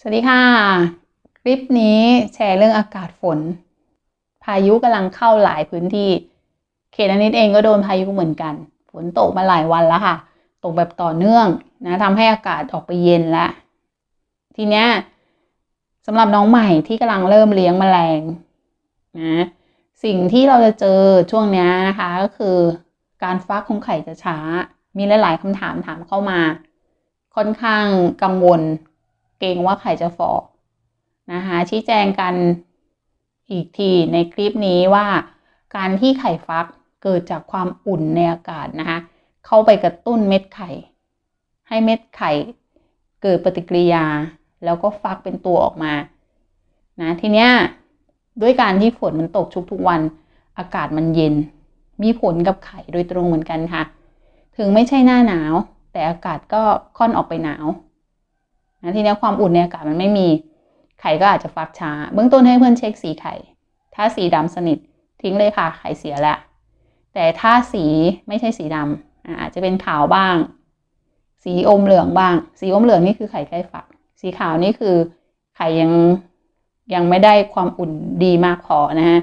สวัสดีค่ะ คลิปนี้แชร์เรื่องอากาศฝน พายุกำลังเข้าหลายพื้นที่เขตอนิดเองก็โดนพายุเหมือนกัน ฝนตกมาหลายวันแล้วค่ะ ตกแบบต่อเนื่องนะทำให้อากาศออกไปเย็นแล้วทีเนี้ยสำหรับน้องใหม่ที่กำลังเริ่มเลี้ยงแมลงนะสิ่งที่เราจะเจอช่วงนี้นะคะก็คือ การฟักของไข่จะช้า มีหลาย ๆคำถามถามเข้ามา ค่อนข้างกังวล เกรงว่าไข่จะฟอนะคะชี้แจงกันอีกทีในคลิปนี้ว่า การที่ไข่ฟักเกิดจากความอุ่นในอากาศนะคะเข้าไปกระตุ้นเม็ดไข่ ให้เม็ดไข่เกิดปฏิกิริยา แล้วก็ฟักเป็นตัวออกมานะทีเนี้ยด้วยการที่ฝนมันตกชุกทุกวันอากาศมันเย็น มีผลกับไข่โดยตรงเหมือนกันค่ะ ถึงไม่ใช่หน้าหนาว แต่อากาศก็ค่อนออกไปหนาว นะทีนี้ความอุ่นในอากาศมันไม่มีไข่ก็อาจจะฟักช้า เบื้องต้นให้เพื่อนเช็คสีไข่ ถ้าสีดำสนิททิ้งเลยค่ะ ไข่เสียแล้ว แต่ถ้าสีไม่ใช่สีดำอะอาจจะเป็นขาวบ้าง สีอมเหลืองบ้าง สีอมเหลืองนี่คือไข่ใกล้ฟัก สีขาวนี่คือไข่ยังยังไม่ได้ความอุ่นดีมากพอนะฮะ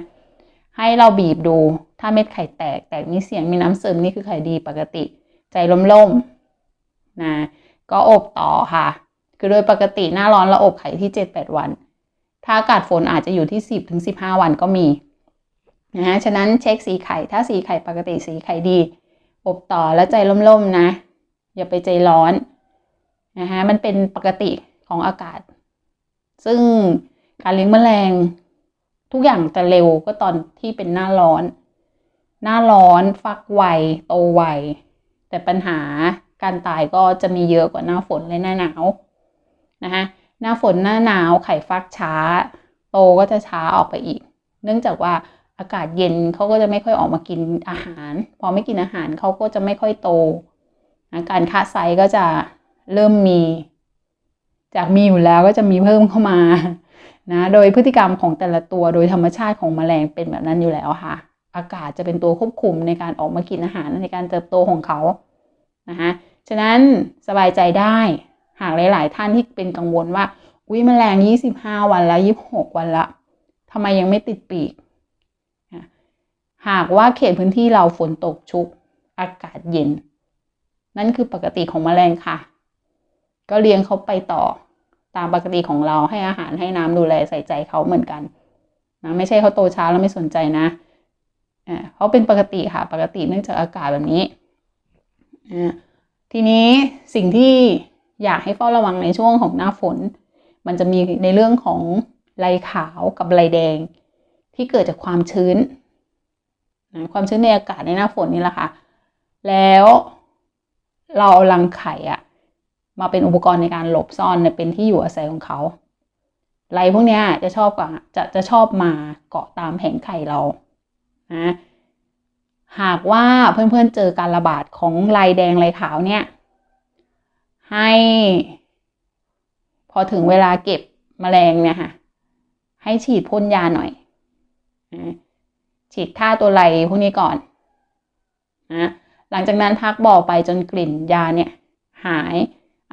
ให้เราบีบดู ถ้าเม็ดไข่แตก แตกมีเสียงมีน้ำซึมนี่คือไข่ดีปกติ ใจล่มๆนะ ก็อบต่อค่ะ คือโดยปกติหน้าร้อนเราอบไข่ที่เจ็ดแปดวัน ถ้าอากาศฝนอาจจะอยู่ที่สิบถึงสิบห้าวันก็มีนะฮะฉะนั้นเช็คสีไข่ถ้าสีไข่ปกติสีไข่ดี อบต่อแล้วใจล่มๆนะ อย่าไปใจร้อนนะฮะมันเป็นปกติของอากาศ ซึ่งการเลี้ยงแมลง ทุกอย่างจะเร็วก็ตอนที่เป็นหน้าร้อน หน้าร้อนฟักไวโตไวแต่ปัญหาการตายก็จะมีเยอะกว่าหน้าฝนและหน้าหนาว นะคะหน้าฝนหน้าหนาวไข่ฟักช้า โตก็จะช้าออกไปอีก เนื่องจากว่าอากาศเย็นเขาก็จะไม่ค่อยออกมากินอาหาร พอไม่กินอาหารเขาก็จะไม่ค่อยโตนะการค่าไซส์ก็จะเริ่มมี จากมีอยู่แล้วก็จะมีเพิ่มเข้ามานะโดยพฤติกรรมของแต่ละตัวโดยธรรมชาติของแมลงเป็นแบบนั้นอยู่แล้วค่ะ อากาศจะเป็นตัวควบคุมในการออกมากินอาหารในการเติบโตของเขานะคะฉะนั้นสบายใจได้ หากหลาย ๆ ท่านที่เป็นกังวลว่า อุ้ยแมลง 25 วันแล้ว26 วันละทำไมยังไม่ติดปีก หากว่าเขตพื้นที่เราฝนตกชุก อากาศเย็น นั่นคือปกติของแมลงค่ะ ก็เลี้ยงเขาไปต่อ ตามปกติของเราให้อาหารให้น้ำดูแลใส่ใจเขาเหมือนกันนะไม่ใช่เขาโตช้าแล้วไม่สนใจนะอ่าเขาเป็นปกติค่ะ ปกติเนื่องจากอากาศแบบนี้อ่าทีนี้สิ่งที่ อยากให้เฝ้าระวังในช่วงของหน้าฝน มันจะมีในเรื่องของลายขาวกับลายแดง ที่เกิดจากความชื้นนะความชื้นในอากาศในหน้าฝนนี่แหละค่ะ แล้วเราเอารังไข่อะมาเป็นอุปกรณ์ในการหลบซ่อนเป็นที่อยู่อาศัยของเขาลายพวกนี้จะชอบกว่าจะจะชอบมาเกาะตามแผงไข่เรานะหากว่าเพื่อนๆเจอการระบาดของลายแดงลายขาวเนี่ย ให้ พอถึงเวลาเก็บมแมลงเนี่ยค่ะ ให้ฉีดพ่นยาหน่อย ฉีดฆ่าตัวไรพวกนี้ก่อนนะหลังจากนั้นพักบ่อไปจนกลิ่นยาเนี่ย หาย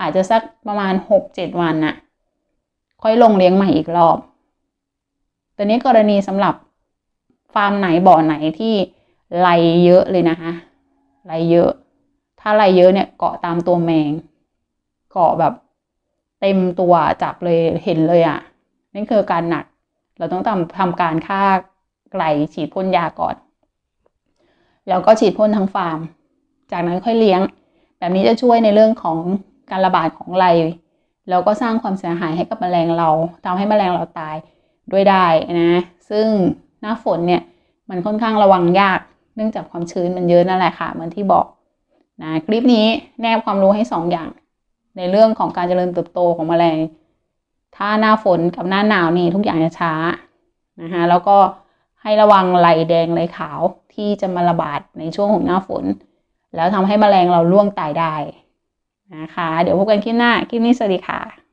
อาจจะสักประมาณหกเจ็ดวันน่ะ ค่อยลงเลี้ยงใหม่อีกรอบตัวนี้กรณีสำหรับฟาร์มไหนบ่อไหนที่ไรเยอะเลยนะคะไรเยอะ ถ้าไรเยอะเนี่ยเกาะตามตัวแมง เกาะแบบเต็มตัวจับเลยเห็นเลยอะ่ะนั่นคือการหนัก เราต้องทำทำการฆ่าไก่ฉีดพ่นยาก่อน แล้วก็ฉีดพ่นทั้งฟาร์ม จากนั้นค่อยเลี้ยง แบบนี้จะช่วยในเรื่องของการระบาดของไรแล้วก็สร้างความเสียหายให้กับแมลงเราทำให้แมลงเราตายด้วยได้นะ ซึ่งหน้าฝนเนี่ยมันค่อนข้างระวังยาก เนื่องจากความชื้นมันเยอะนั่นแหละค่ะ เหมือนที่บอกนะคลิปนี้แนบความรู้ให้ 2ออย่าง ในเรื่องของการเจริญเติบโตของแมลง ถ้าหน้าฝนกับหน้าหนาวนี่ทุกอย่างจะช้านะคะแล้วก็ให้ระวังไหลแดงไหลขาวที่จะมาระบาดในช่วงของหน้าฝน แล้วทำให้แมลงเราล่วงตายได้นะคะ เดี๋ยวพบกันคลิปหน้า คลิปนี้สวัสดีค่ะ